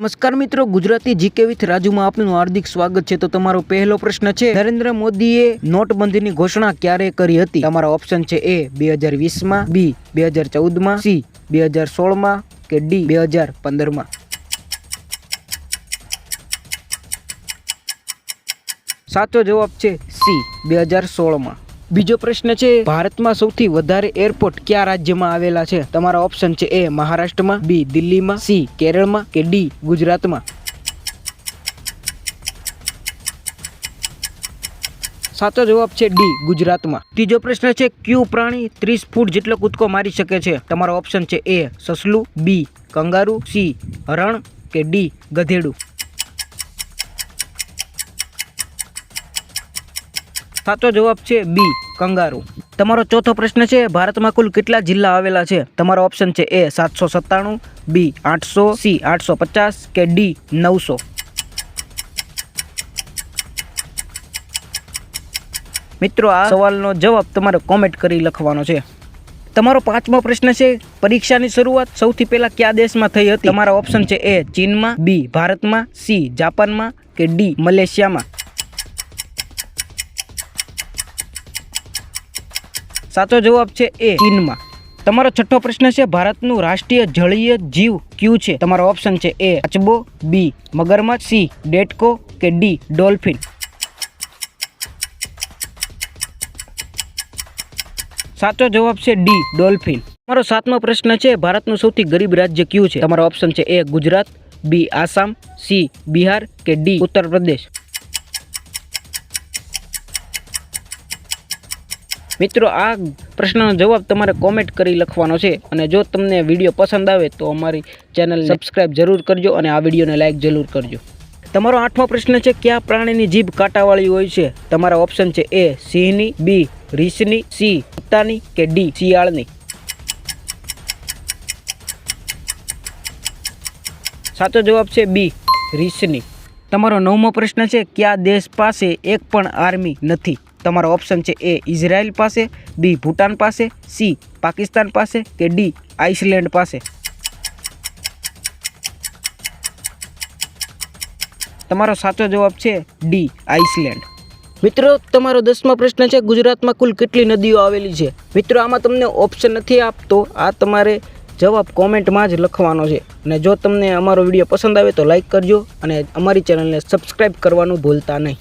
નમસ્કાર મિત્રો, Gujarati GK with રાજુમાં આપનું હાર્દિક સ્વાગત છે. તો તમારો પહેલો પ્રશ્ન છે, નરેન્દ્ર મોદીએ નોટબંધીની ઘોષણા ક્યારે કરી હતી? તમારા ઓપ્શન છે એ બે હજાર વીસમાં બી બે હજાર ચૌદમાં સી બે હજાર સોળમાં કે ડી બે હજાર પંદરમાં? સાચો જવાબ છે સી બે હજાર સોળમાં. બીજો પ્રશ્ન છે, ભારતમાં સૌથી વધારે એરપોર્ટ કયા રાજ્યમાં આવેલા છે? તમારા ઓપ્શન છે એ મહારાષ્ટ્રમાં, બી દિલ્હીમાં, સી કેરળમાં કે ડી ગુજરાતમાં? સાચો જવાબ છે ડી ગુજરાતમાં. ત્રીજો પ્રશ્ન છે, ક્યુ પ્રાણી ત્રીસ ફૂટ જેટલો કૂદકો મારી શકે છે? તમારો ઓપ્શન છે એ સસલું, બી કંગારુ, સી હરણ કે ડી ગધેડું? સાચો જવાબ છે બી, કંગારુ. તમારો ચોથો પ્રશ્ન છે, ભારતમાં કુલ કેટલા જિલ્લા આવેલા છે? તમારો ઓપ્શન છે એ સાતસો સત્તાણું, બી આઠસો, સી આઠસો પચાસ, કે ડી નવસો. મિત્રો, આ સવાલનો જવાબ તમારે કોમેન્ટ કરી લખવાનો છે. તમારો પાંચમો પ્રશ્ન છે, પરીક્ષાની શરૂઆત સૌથી પહેલા કયા દેશમાં થઈ હતી? તમારા ઓપ્શન છે એ ચીનમાં, બી ભારતમાં, સી જાપાનમાં, કે ડી મલેશિયામાં. સાચો જવાબ છે એ ચીનમાં. તમારો છઠ્ઠો પ્રશ્ન છે, ભારતનું રાષ્ટ્રીય જળીય જીવ કયું છે? તમારો ઓપ્શન છે એ અચબો, બી મગરમચ્છ, સી ડેટકો કે ડી ડોલ્ફિન. સાચો જવાબ છે ડી ડોલ્ફિન. તમારો સાતમો પ્રશ્ન છે, ભારતનું સૌથી ગરીબ રાજ્ય કયું છે? તમારો ઓપ્શન છે A Gujarat, B Assam, C Bihar કે ડી ઉત્તર પ્રદેશ. મિત્રો, આ પ્રશ્નનો જવાબ તમારે કોમેન્ટ કરી લખવાનો છે. અને જો તમને વીડિયો પસંદ આવે તો અમારી ચેનલ સબસ્ક્રાઈબ જરૂર કરજો અને આ વિડીયોને લાઈક જરૂર કરજો. તમારો આઠમો પ્રશ્ન છે, કયા પ્રાણીની જીભ કાંટાવાળી હોય છે? તમારા ઓપ્શન છે એ સિંહની બી રીસની સી કૂતાની કે ડી શિયાળની. સાચો જવાબ છે બી રીસની. તમારો નવમો પ્રશ્ન છે, કયા દેશ પાસે એક પણ આર્મી નથી? તમારો ઓપ્શન છે એ ઇઝરાયલ પાસે, બી ભૂટાન પાસે, સી પાકિસ્તાન પાસે કે ડી આઇસલેન્ડ પાસે. તમારો સાચો જવાબ છે ડી આઇસલેન્ડ. મિત્રો, તમારો દસમો પ્રશ્ન છે, ગુજરાતમાં કુલ કેટલી નદીઓ આવેલી છે? મિત્રો, આમાં તમને ઓપ્શન નથી આપતો, આ તમારે જવાબ કોમેન્ટમાં જ લખવાનો છે. અને જો તમને અમારો વીડિયો પસંદ આવે તો લાઈક કરજો અને અમારી ચેનલને સબસ્ક્રાઈબ કરવાનું ભૂલતા નહીં.